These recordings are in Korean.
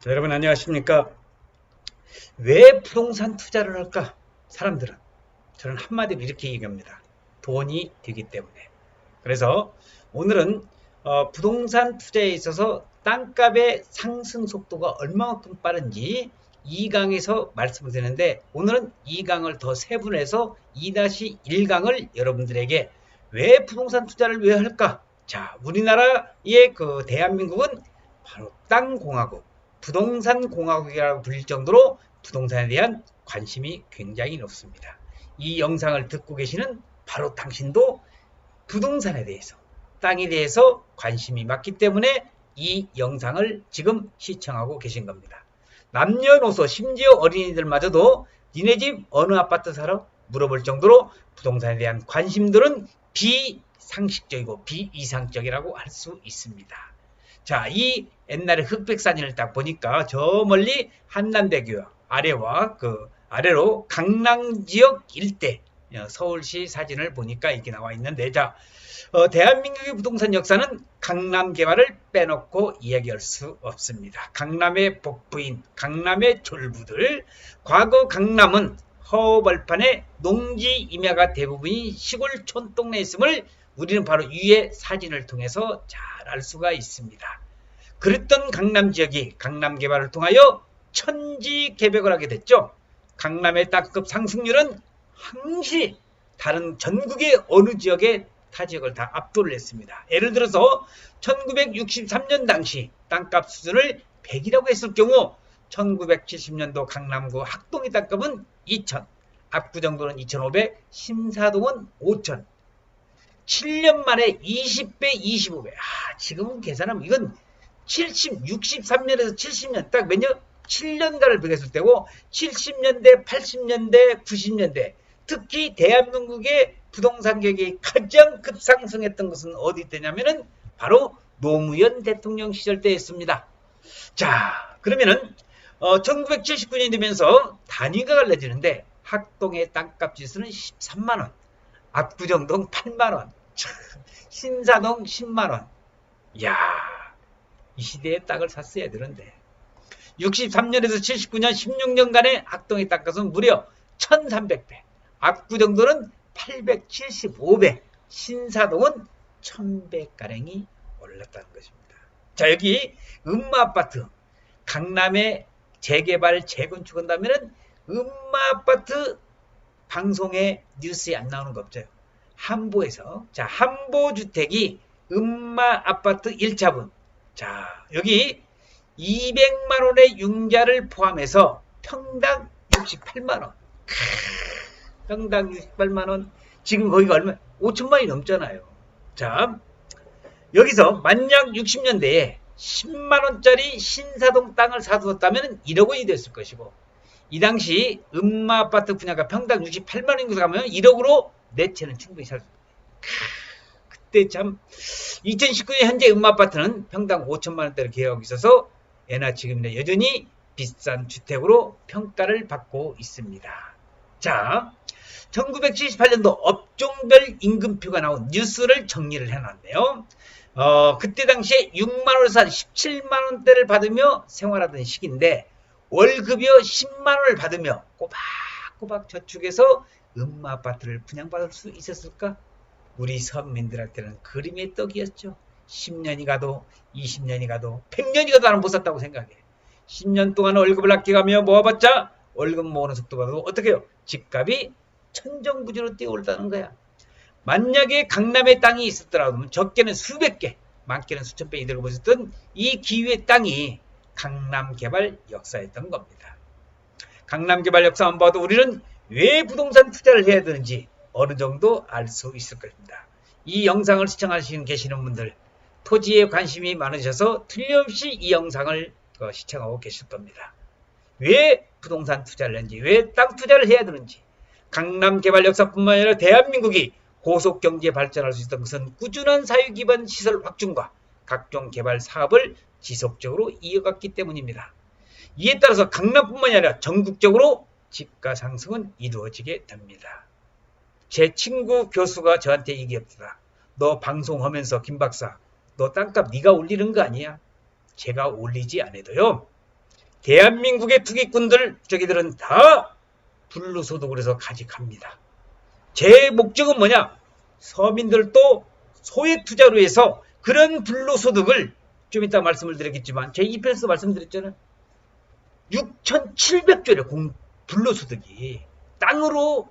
자, 여러분 안녕하십니까? 왜 부동산 투자를 할까? 사람들은 저는 한마디로 이렇게 얘기합니다. 돈이 되기 때문에. 그래서 오늘은 어, 부동산 투자에 있어서 땅값의 상승 속도가 얼마만큼 빠른지 2강에서 말씀을 드리는데 오늘은 2강을 더 세분해서 2-1강을 여러분들에게 왜 부동산 투자를 왜 할까? 자, 우리나라의 그 대한민국은 바로 땅공화국, 부동산 공화국이라고 불릴 정도로 부동산에 대한 관심이 굉장히 높습니다. 이 영상을 듣고 계시는 바로 당신도 부동산에 대해서, 땅에 대해서 관심이 많기 때문에 이 영상을 지금 시청하고 계신 겁니다. 남녀노소, 심지어 어린이들마저도 니네 집 어느 아파트 살아? 물어볼 정도로 부동산에 대한 관심들은 비상식적이고 비이상적이라고 할 수 있습니다. 자, 이 옛날에 흑백산을 딱 보니까 저 멀리 한남대교 아래와 그 아래로 강남 지역 일대 어, 서울시 사진을 보니까 이렇게 나와 있는데 자, 어, 대한민국의 부동산 역사는 강남 개발을 빼놓고 이야기할 수 없습니다. 강남의 복부인 강남의 졸부들 과거 강남은 허벌판의 농지 임야가 대부분이 시골 촌동네에 있음을 우리는 바로 위의 사진을 통해서 잘 알 수가 있습니다. 그랬던 강남 지역이 강남 개발을 통하여 천지 개벽을 하게 됐죠. 강남의 땅급 상승률은 항시 다른 전국의 어느 지역의 타 지역을 다 압도를 했습니다. 예를 들어서 1963년 당시 땅값 수준을 100이라고 했을 경우 1970년도 강남구 학동의 땅값은 2천, 압구 정도는 2,500, 심사동은 5천. 7년 만에 20배, 25배. 아, 지금은 계산하면 이건 70, 63년에서 70년, 딱 몇 년? 7년간을 비교했을 때고, 70년대, 80년대, 90년대, 특히 대한민국의 부동산 가격이 가장 급상승했던 것은 어디 때냐면은 바로 노무현 대통령 시절 때였습니다. 자, 그러면은 어, 1979년이 되면서 단위가 갈라지는데 학동의 땅값 지수는 13만 원, 압구정동 8만 원, 참, 신사동 10만 원. 야, 이 시대에 땅을 샀어야 되는데. 63년에서 79년 16년간의 학동의 땅값은 무려 1,300배, 압구정도는 875배, 신사동은 1000배가량이 올랐다는 것입니다. 자, 여기 음마아파트, 강남의 재개발, 재건축 한다면은 음마아파트 방송에 뉴스에 안 나오는 거 없죠. 한보에서, 자, 한보주택이 음마 아파트 1차분. 자, 여기 200만원의 융자를 포함해서 평당 68만원. 평당 68만원. 지금 거기가 얼마? 5천만이 넘잖아요. 자, 여기서 만약 60년대에 10만원짜리 신사동 땅을 사두었다면 1억 원이 됐을 것이고, 이 당시 음마 아파트 분야가 평당 68만원인 곳에 가면 1억으로 내 채는 충분히 살 수 있어요. 그때 참 2019년 현재 음마 아파트는 평당 5천만 원대를 계약하고 있어서 예나 지금이나 여전히 비싼 주택으로 평가를 받고 있습니다. 자, 1978년도 업종별 임금표가 나온 뉴스를 정리를 해놨네요. 어, 그때 당시에 6만 원을 산 17만 원대를 받으며 생활하던 시기인데 월급이요 10만 원을 받으며 꼬박꼬박 저축해서 음마 아파트를 분양받을 수 있었을까? 우리 서민들한테는 그림의 떡이었죠. 10년이 가도 20년이 가도 100년이 가도 나는 못 샀다고 생각해. 10년 동안 월급을 아껴가며 모아봤자 월급 모으는 속도가 더 어떻게 해요? 집값이 천정부지로 뛰어올다는 거야. 만약에 강남에 땅이 있었더라도 적게는 수백 개, 많게는 수천 배 이들고 보셨던 이 기후의 땅이 강남 개발 역사였던 겁니다. 강남 개발 역사만 봐도 우리는 왜 부동산 투자를 해야 되는지 어느 정도 알 수 있을 겁니다. 이 영상을 시청하시는 계시는 분들 토지에 관심이 많으셔서 틀림없이 이 영상을 어, 시청하고 계실 겁니다. 왜 부동산 투자를 하는지, 왜 땅 투자를 해야 되는지, 강남 개발 역사뿐만 아니라 대한민국이 고속 경제 발전할 수 있던 것은 꾸준한 사회 기반 시설 확충과 각종 개발 사업을 지속적으로 이어갔기 때문입니다. 이에 따라서 강남뿐만 아니라 전국적으로 집가 상승은 이루어지게 됩니다. 제 친구 교수가 저한테 얘기했다. 너 방송하면서 김 박사, 너 땅값 네가 올리는 거 아니야? 제가 올리지 않아도요. 대한민국의 투기꾼들 저기들은 다 불로소득을 해서 가직합니다. 제 목적은 뭐냐? 서민들도 소액 투자로 해서 그런 불로소득을 좀 이따 말씀을 드리겠지만 제 2편에서 말씀드렸잖아요. 6,700조래 공 불로소득이 땅으로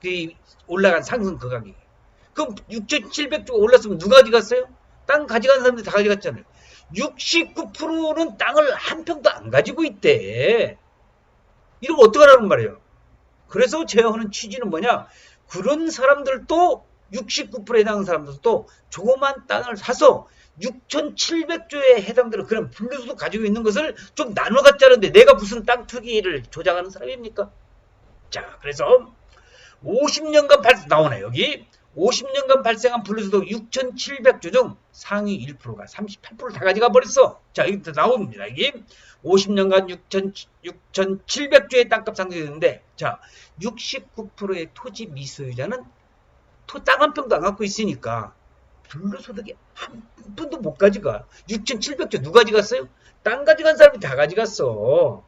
그 올라간 상승 그 가격이. 그럼 6,700조가 올랐으면 누가 가져갔어요? 땅 가져간 사람들이 다 가져갔잖아요. 69%는 땅을 한 평도 안 가지고 있대. 이러면 어떡하라는 말이에요. 그래서 제가 하는 취지는 뭐냐? 그런 사람들도 69%에 해당하는 사람들도 조그만 땅을 사서 6,700조에 해당되는 그런 분류수도 가지고 있는 것을 좀 나눠 갖자는데 내가 무슨 땅 투기를 조장하는 사람입니까? 자, 그래서 50년간 발 나오네 여기 50년간 발생한 분류수도 6,700조 중 상위 1%가 38%를 다 가져가 버렸어. 자, 이게 나옵니다. 이게 50년간 6,700조의 땅값 상승했는데, 자, 69%의 토지 미소유자는 토 땅 한 평도 안 갖고 있으니까 불로소득이 한 푼도 못 가져가. 6,700조 누가 가져갔어요? 땅 가져간 사람이 다 가져갔어.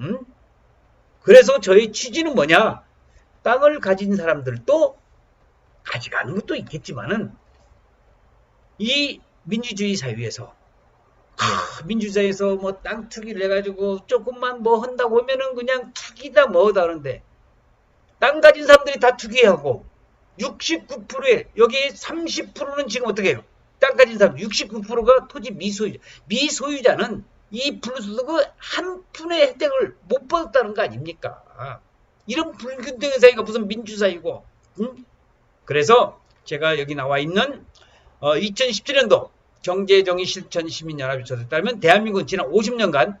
응? 그래서 저희 취지는 뭐냐? 땅을 가진 사람들도 가져가는 것도 있겠지만은 이 민주주의 사회에서 하, 민주주의에서 뭐 땅 투기를 해가지고 조금만 뭐 한다고 하면은 그냥 투기다 뭐다 하는데 땅 가진 사람들이 다 투기하고 69%에 여기 30%는 지금 어떻게 해요? 땅 가진 사람 69%가 토지 미소유자. 미소유자는 이 불소득의 한 푼의 혜택을 못 받았다는 거 아닙니까? 이런 불균등의 사회가 무슨 민주사회고, 응? 그래서 제가 여기 나와 있는 어, 2017년도 경제정의 실천 시민연합이 조사에 따르면 대한민국은 지난 50년간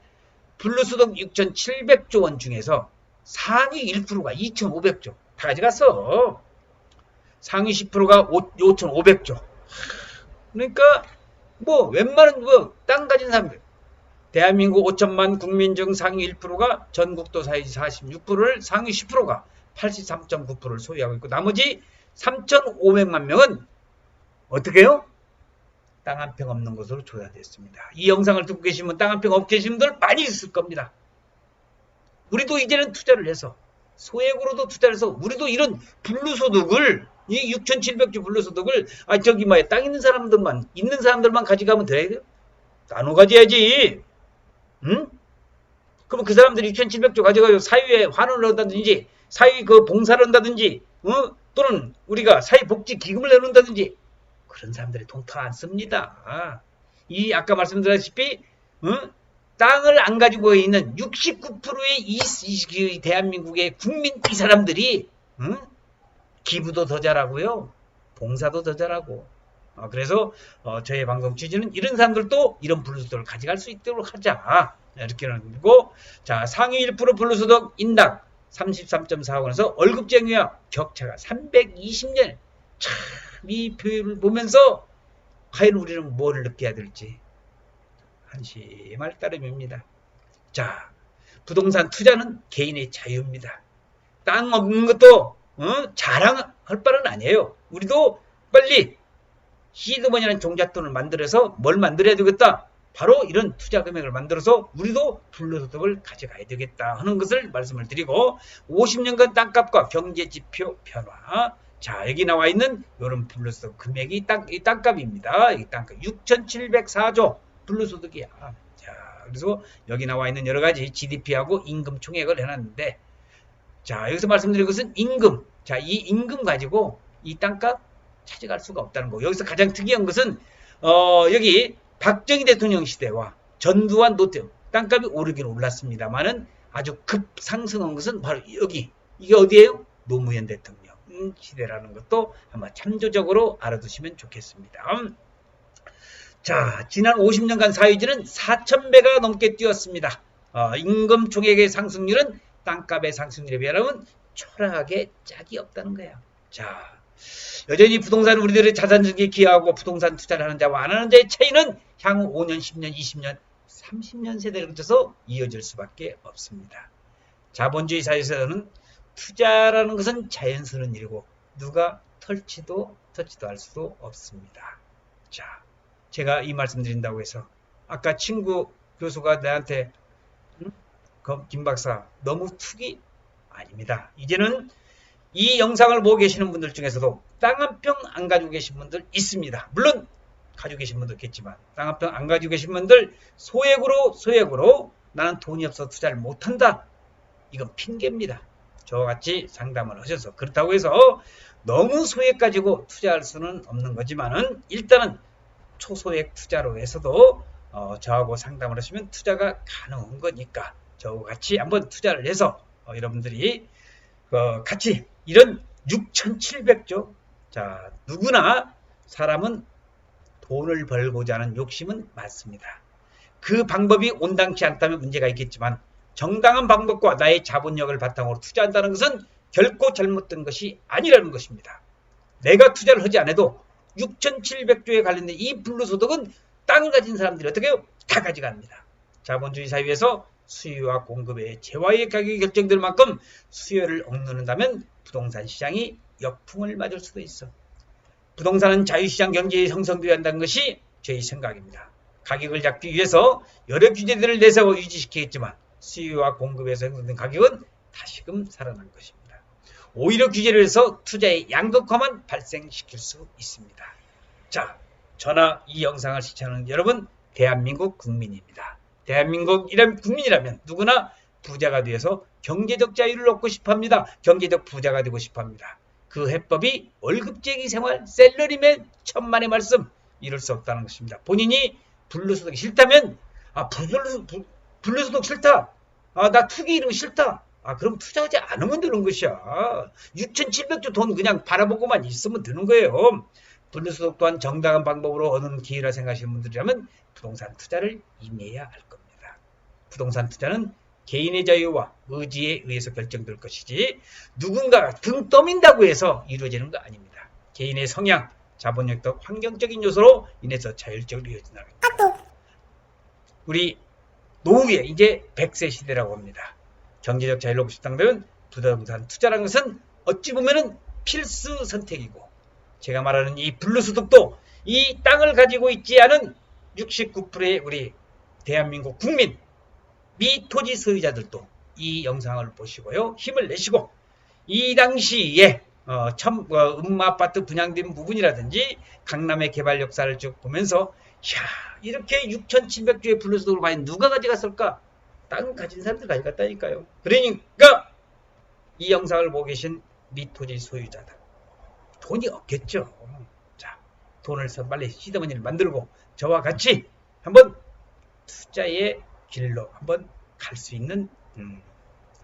불로소득 6,700조 원 중에서 상위 1%가 2,500조 다 가져갔어. 상위 10%가 5,500조. 그러니까 뭐 웬만한 뭐땅 가진 사람들 대한민국 5천만 국민 중 상위 1%가 전국도 사회지 46%를 상위 10%가 83.9%를 소유하고 있고 나머지 3,500만 명은 어떻게 해요? 땅 한 평 없는 것으로 조사됐습니다. 이 영상을 듣고 계시면 땅 한 평 없게 계신 분들 많이 있을 겁니다. 우리도 이제는 투자를 해서 소액으로도 투자를 해서 우리도 이런 불로소득을 이 6,700조 불로소득을 아 저기 뭐야 땅 있는 사람들만 있는 사람들만 가져가면 돼요? 나눠 가져야지. 응? 그럼 그 사람들이 6,700조 가져가서 사회에 환원을 한다든지 사회 그 봉사를 한다든지 어? 또는 우리가 사회복지 기금을 내놓는다든지 그런 사람들이 통타 안 씁니다. 이 아까 말씀드렸다시피 어? 땅을 안 가지고 있는 69%의 이, 이, 이 대한민국의 국민 이 사람들이 어? 기부도 더 잘하고요. 봉사도 더 잘하고 어, 그래서 어, 저희 방송 취지는 이런 사람들도 이런 불로소득을 가져갈 수 있도록 하자 이렇게는 거고 자 상위 1% 불로소득 인당 33.4원에서 월급쟁이와 격차가 320년 참이 표를 보면서 과연 우리는 뭐를 느껴야 될지 한심할 따름입니다. 자 부동산 투자는 개인의 자유입니다. 땅 없는 것도 어? 자랑할 바는 아니에요. 우리도 빨리 시드머니라는 종잣돈을 만들어서 뭘 만들어야 되겠다. 바로 이런 투자 금액을 만들어서 우리도 불로소득을 가져가야 되겠다 하는 것을 말씀을 드리고 50년간 땅값과 경제지표 변화 자 여기 나와 있는 이런 불로소득 금액이 땅, 이 땅값입니다. 이 땅값 6,704조 불로소득이야. 자 그래서 여기 나와 있는 여러 가지 GDP하고 임금 총액을 해놨는데 자 여기서 말씀드린 것은 임금 자 이 임금 가지고 이 땅값 찾아갈 수가 없다는 거. 여기서 가장 특이한 것은 어, 여기 박정희 대통령 시대와 전두환 노태우 땅값이 오르긴 올랐습니다만은 아주 급상승한 것은 바로 여기 이게 어디예요? 노무현 대통령 시대라는 것도 한번 참조적으로 알아두시면 좋겠습니다. 자, 지난 50년간 사유지는 4,000배가 넘게 뛰었습니다. 어, 임금 총액의 상승률은 땅값의 상승률에 비하면 초라하게 짝이 없다는 거야. 자, 여전히 부동산 우리들의 자산 증기에 기여하고 부동산 투자를 하는 자와 안 하는 자의 차이는 향후 5년, 10년, 20년, 30년 세대를 거쳐서 이어질 수밖에 없습니다. 자본주의 사회에서는 투자라는 것은 자연스러운 일이고 누가 털지도 터치도 할 수도 없습니다. 자, 제가 이 말씀 드린다고 해서 아까 친구 교수가 나한테 김 박사 너무 투기 아닙니다. 이제는 이 영상을 보고 계시는 분들 중에서도 땅 한 평 안 가지고 계신 분들 있습니다. 물론 가지고 계신 분도 있겠지만 땅 한 평 안 가지고 계신 분들 소액으로 소액으로 나는 돈이 없어 투자를 못한다. 이건 핑계입니다. 저와 같이 상담을 하셔서 그렇다고 해서 너무 소액 가지고 투자할 수는 없는 거지만은 일단은 초소액 투자로 해서도 어, 저하고 상담을 하시면 투자가 가능한 거니까 저와 같이 한번 투자를 해서 어, 여러분들이 어, 같이 이런 6,700조 자 누구나 사람은 돈을 벌고자 하는 욕심은 많습니다. 그 방법이 온당치 않다면 문제가 있겠지만 정당한 방법과 나의 자본력을 바탕으로 투자한다는 것은 결코 잘못된 것이 아니라는 것입니다. 내가 투자를 하지 않아도 6,700조에 관련된 이 불로소득은 땅을 가진 사람들이 어떻게? 다 가져갑니다. 자본주의 사회에서 수요와 공급의 재화의 가격이 결정될 만큼 수요를 억누른다면 부동산 시장이 역풍을 맞을 수도 있어. 부동산은 자유시장 경제에 형성되어야 한다는 것이 저희 생각입니다. 가격을 잡기 위해서 여러 규제들을 내세워 유지시키겠지만 수요와 공급에서 형성된 가격은 다시금 살아난 것입니다. 오히려 규제를 해서 투자의 양극화만 발생시킬 수 있습니다. 자, 저나 이 영상을 시청하는 여러분, 대한민국 국민입니다. 대한민국 이란 국민이라면 누구나 부자가 되어서 경제적 자유를 얻고 싶어 합니다. 경제적 부자가 되고 싶어 합니다. 그 해법이 월급쟁이 생활, 셀러리맨, 천만의 말씀, 이룰 수 없다는 것입니다. 본인이 불로소득이 싫다면, 아, 불로소득, 불- 불로소득 싫다. 아, 나 투기 이런 거 싫다. 아, 그럼 투자하지 않으면 되는 것이야. 6,700조 돈 그냥 바라보고만 있으면 되는 거예요. 불로소득 또한 정당한 방법으로 얻는 기회라 생각하시는 분들이라면 부동산 투자를 임해야 할 겁니다. 부동산 투자는 개인의 자유와 의지에 의해서 결정될 것이지 누군가가 등 떠민다고 해서 이루어지는 거 아닙니다. 개인의 성향, 자본력 등 환경적인 요소로 인해서 자율적으로 이루어진다. 우리 노후에 이제 100세 시대라고 합니다. 경제적 얻고 싶다면 부동산 투자라는 것은 어찌 보면은 필수 선택이고 제가 말하는 이 불로소득도 이 땅을 가지고 있지 않은 69%의 우리 대한민국 국민 미토지 소유자들도 이 영상을 보시고요 힘을 내시고 이 당시에 어, 첨, 어, 음마아파트 분양된 부분이라든지 강남의 개발 역사를 쭉 보면서 야 이렇게 6,700조의 불로소득을 과연 누가 가져갔을까? 땅 가진 사람들 가져갔다니까요. 그러니까 이 영상을 보고 계신 미토지 소유자들 돈이 없겠죠. 자 돈을 써 빨리 시드머니를 만들고 저와 같이 한번 투자의 길로 한번 갈 수 있는 음,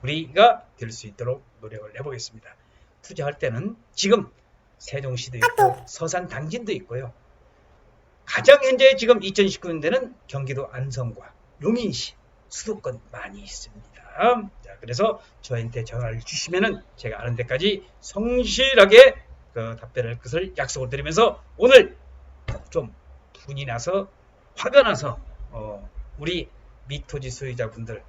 우리가 될 수 있도록 노력을 해보겠습니다. 투자할 때는 지금 세종시도 있고 서산 당진도 있고요. 가장 현재 지금 2019년대는 경기도 안성과 용인시 수도권 많이 있습니다. 자, 그래서 저한테 전화를 주시면은 제가 아는 데까지 성실하게 그 답변을 할 것을 약속을 드리면서 오늘 좀 분이 나서 화가 나서 어, 우리 미토지 소유자분들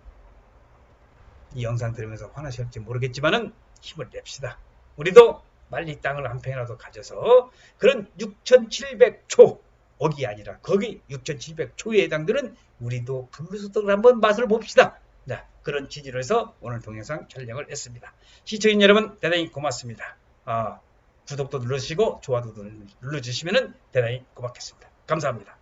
이 영상 들으면서 화나실지 모르겠지만은 힘을 냅시다. 우리도 빨리 땅을 한 평이라도 가져서 그런 6,700초 억이 아니라 거기 6,700초에 해당되는 우리도 불로소득을 한번 맛을 봅시다. 자, 그런 취지로 해서 오늘 동영상 촬영을 했습니다. 시청인 여러분 대단히 고맙습니다. 아, 구독도 눌러주시고 좋아도 눌러주시면 대단히 고맙겠습니다. 감사합니다.